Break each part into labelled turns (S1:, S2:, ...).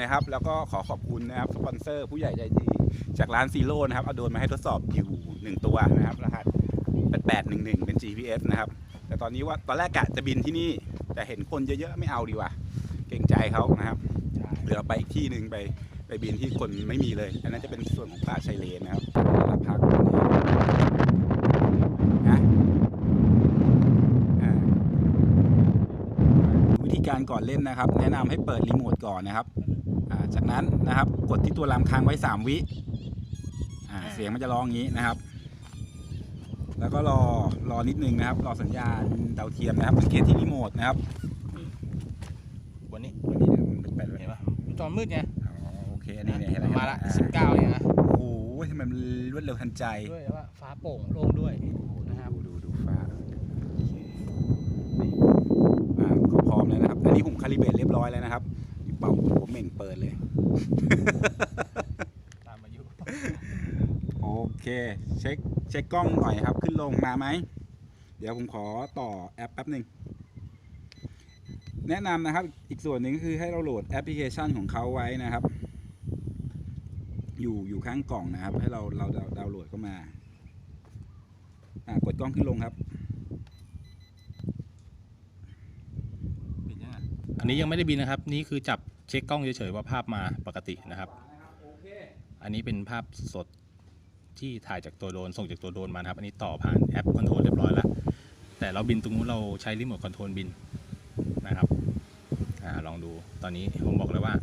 S1: นะครับ แล้วก็ขอขอบคุณนะครับสปอนเซอร์ผู้ใหญ่ใจดีจากร้านซีโร่นะครับเอาโดรนมาให้ทดสอบอยู่หนึ่งตัวนะครับรหัส8811 เป็น GPS นะครับ แต่ตอนนี้ว่าตอนแรกกะจะบินที่นี่ แต่เห็นคนเยอะๆไม่เอาดีกว่าเกรงใจเขานะครับเดี๋ยวไปอีกที่หนึ่งไปไปบินที่คนไม่มีเลย อันนั้นจะเป็นส่วนของป่าชายเลนนะครับรับพักนี้นะวิธีการก่อนเล่นนะครับ แนะนำให้เปิดรีโมทก่อนนะครับ จากนั้นนะครับ กดที่ตัวลำค้างไว้ 3 วิอ่าเสียงมันจะร้องอย่างนี้นะครับ แล้วก็รอรอนิดนึงนะครับ รอสัญญาณดาวเทียมนะครับสังเกตที่รีโมทนะครับ
S2: วันนี้
S1: วันนี้เนี่ยมันเป็นแบบ
S2: เห็นปะจอมืดไง
S1: อ๋อโอเคอันนี้เนี่ยเห็นไห
S2: มาละ
S1: อ่
S2: สิบเก้าเนี่ยนะ
S1: โอ้โหทำไมมันรวดเร็วทันใจ
S2: ด้วยแล้วว่าฟ้าโปร่งโล่งด้วยนะครับ
S1: ดูดูดูฟ้านี่อ่าก็พร้อมแล้วนะครับ อันนี้ผมคาลิเบรตเรียบร้อยแล้วนะครับเป่าหัว เหม่งเปิดเลย
S2: ตามอายุ
S1: โอเค เช็คเช็คกล้องหน่อยครับ ขึ้นลงมาไหม เดี๋ยวผมขอต่อแอปแป๊บหนึ่งแนะนำนะครับ อีกส่วนหนึ่งก็คือให้เราโหลดแอปพลิเคชันของเขาไว้นะครับ อยู่อยู่ข้างกล่องนะครับ ให้เราเราดาวดาวน์โหลดเข้ามา อ่ากดกล้องขึ้นลงครับ
S2: เป็นยังไงอันนี้ยังไม่ได้บินนะครับ นี่คือจับ เช็คกล้องเฉยๆว่าภาพมาปกตินะครับ อันนี้เป็นภาพสดที่ถ่ายจากตัวโดรนส่งจากตัวโดรนมานะครับ อันนี้ต่อผ่านแอปคอนโทรลเรียบร้อยแล้ว แต่เราบินตรงนู้นเราใช้รีโมทคอนโทรลบินนะครับอ่าลองดูตอนนี้ผมบอกเลยว่า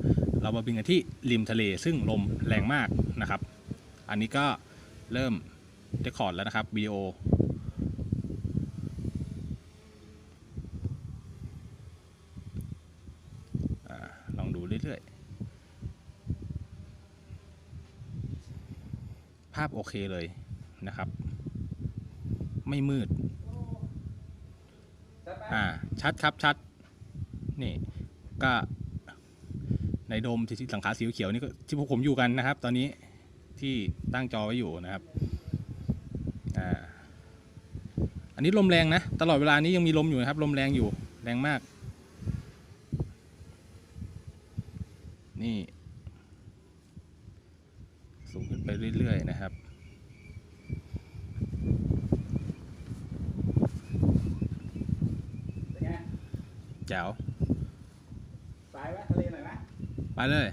S2: เรามาบินกันที่ริมทะเลซึ่งลมแรงมากนะครับ อันนี้ก็เริ่มเรคคอร์ดแล้วนะครับวิดีโอาลองดู เรื่อยๆ ภาพโอเคเลยนะครับ ไม่มืด อ่า ชัดครับชัด นี่ ก็ในโดมที่หลังคาสีเขียวนี่ก็ที่พวกผมอยู่กันนะครับ ตอนนี้ที่ตั้งจอไว้อยู่นะครับ อ่า อันนี้ลมแรงนะ ตลอดเวลานี้ยังมีลมอยู่นะครับ ลมแรงอยู่แรงมาก นี่ สูงขึ้นไปเรื่อย ๆ นะครับ
S1: เป็นไง
S2: แจ๋ว
S1: สายแวะทะเลหน่อยไหม
S2: ไปเลย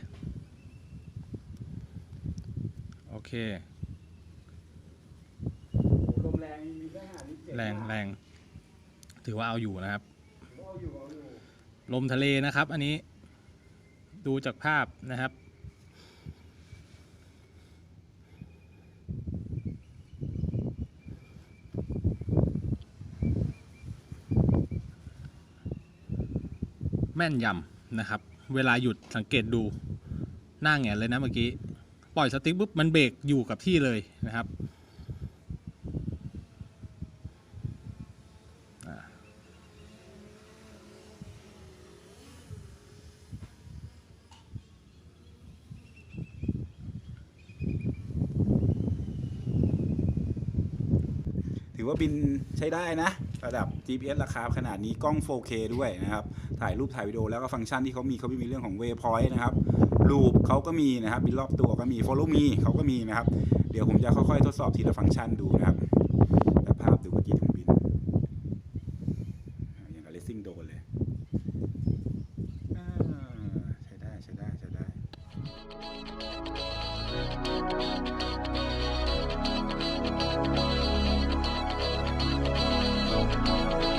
S2: โอเค
S1: โอ้โหลมแรงมีแค่ห้าลิตรเจ็ด
S2: แรงแรงถือว่าเอาอยู่นะครับ
S1: เอาอยู่เอาอยู่
S2: ลมทะเลนะครับ อันนี้ ดูจากภาพนะครับ แม่นยำนะครับ เวลาหยุดสังเกตดูหน้าแงนเลยนะเมื่อกี้ ปล่อยสติ๊กปุ๊บมันเบรกอยู่กับที่เลยนะครับ
S1: อว่าบินใช้ได้นะ ระดับ GPS ราคาขนาดนี้กล้อง 4K ด้วยนะครับ ถ่ายรูปถ่ายวิดีโอแล้วก็ฟังก์ชันที่เขามีเขามีเรื่องของ Waypoint นะครับลูปเขาก็มีนะครับบินรอบตัวก็มี Follow Me เขาก็มีนะครับ เดี๋ยวผมจะค่อยๆ ทดสอบทีละฟังก์ชันดูนะครับแต่ภาพดูเมื่อกี้ถึงบิน อย่างกับ Racing Drone เลยใช้ได้ใช้ได้ใช้ได้
S2: อ Bye.